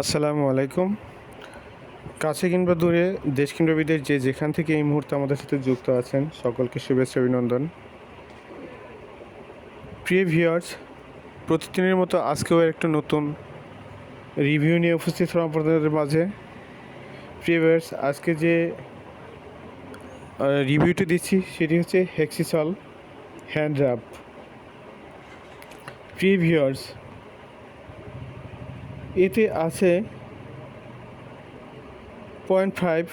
আসসালামু আলাইকুম। কাছে কিংবা দূরে, দেশ কিংবা বিদেশ যে যেখান থেকে এই মুহূর্তে আমাদের সাথে যুক্ত আছেন, সকলকে শুভেচ্ছা, অভিনন্দন। প্রিয় ভিউয়ার্স, প্রতিদিনের মতো আজকেও একটা নতুন রিভিউ নিয়ে উপস্থিত হলাম আপনাদের মাঝে। প্রিয় ভিউয়ার্স, আজকে যে রিভিউটি দিচ্ছি, সেটি হচ্ছে হেক্সিসল হ্যান্ড র্যাপ প্রিয় ভিউয়ার্স এতে আছে point five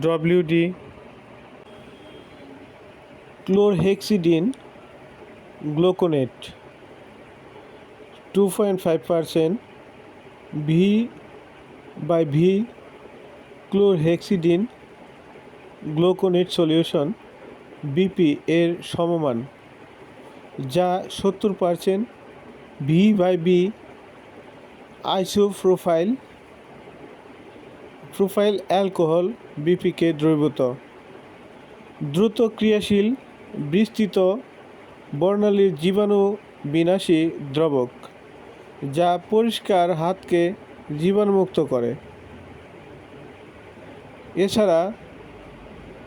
WD chlorhexidine gluconate two point five percent v by v chlorhexidine gluconate solution BP এর সমমান, যা সত্তর percent v by B isopropyl propyl alcohol, বিপিকে দ্রবীভূত। দ্রুত ক্রিয়াশীল, বিস্তৃত, বর্ণালীর জীবাণু বিনাশী দ্রবক, যা পরিষ্কার হাতকে জীবাণুমুক্ত করে। এছাড়া,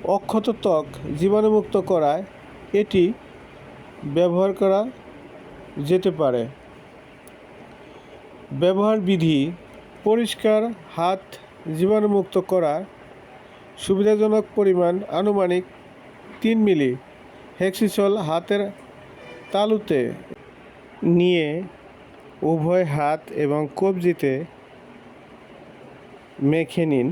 অক্ষত ত্বক জীবাণুমুক্ত করায় এটি ব্যবহার করা যেতে পারে। ব্যবহার বিধি পরিষ্কার, হাত জীবাণুমুক্ত করা, সুবিধাজনক পরিমাণ আনুমানিক তিন মিলি হেক্সিসল হাতের তালুতে নিয়ে উভয় হাত এবং কবজিতে মেখে নিন।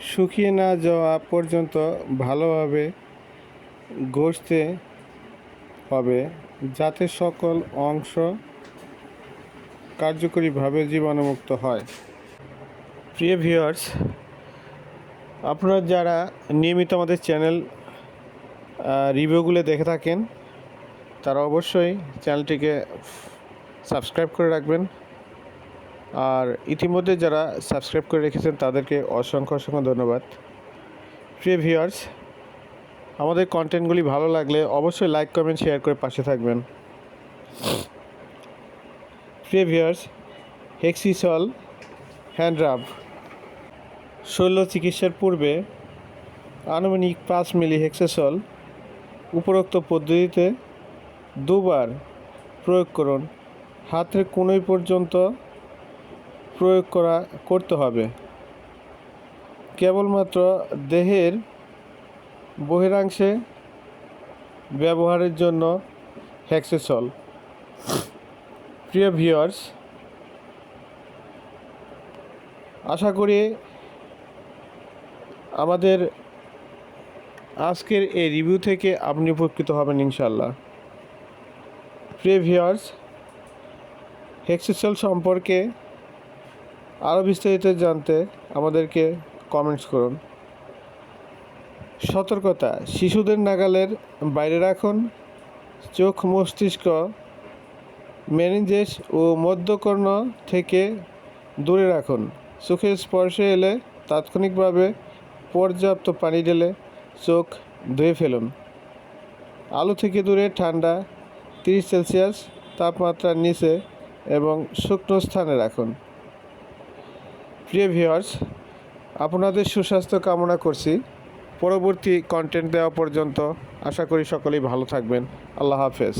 শুকিয়ে না যাওয়া পর্যন্ত ভালোভাবে ঘষতে হবে যাতে সকল অংশ কার্যকরীভাবে জীবাণুমুক্ত হয়। প্রিয় ভিউয়ার্স, আপনারা যারা নিয়মিত আমাদের চ্যানেল রিভিউগুলো দেখে থাকেন, তারা অবশ্যই চ্যানেলটিকে সাবস্ক্রাইব করে রাখবেন। আর ইতিমধ্যে যারা সাবস্ক্রাইব করে রেখেছেন, তাদেরকে অসংখ্য অসংখ্য ধন্যবাদ। প্রিয় ভিউয়ার্স, আমাদের কন্টেন্টগুলি ভালো লাগলে অবশ্যই লাইক কমেন্ট শেয়ার করে পাশে থাকবেন। প্রিয় হেক্সিসল হ্যান্ড রাব শল্য চিকিৎসার পূর্বে আনুমানিক পাঁচ মিলি হেক্সেসল উপরোক্ত পদ্ধতিতে দুবার প্রয়োগ করুন। হাতের কোনোই পর্যন্ত প্রয়োগ করা, করতে হবে। কেবলমাত্র দেহের বহিরাংশে ব্যবহারের জন্য হেক্সেসল প্রিয় ভিউয়ার্স, আশা করি আমাদের আজকের এই রিভিউ থেকে আপনি উপকৃত হবেন ইনশাল্লাহ প্রিয় ভিউয়ার্স হেক্সিসেল সম্পর্কে আরও বিস্তারিত জানতে আমাদেরকে কমেন্টস করুন। সতর্কতা, শিশুদের নাগালের বাইরে রাখুন, চোখ মস্তিষ্ক মেনিঞ্জেস ও মধ্যকর্ণ থেকে দূরে রাখুন। চোখের স্পর্শে এলে তাৎক্ষণিকভাবে পর্যাপ্ত পানি ঢেলে চোখ ধুয়ে ফেলুন। আলো থেকে দূরে ঠান্ডা তিরিশ সেলসিয়াস তাপমাত্রার নিচে এবং শুকনো স্থানে রাখুন। প্রিয় ভিউয়ার্স, আপনাদের সুস্বাস্থ্য কামনা করছি। পরবর্তী কন্টেন্ট দেওয়া পর্যন্ত আশা করি সকলেই ভালো থাকবেন। আল্লাহ হাফেজ।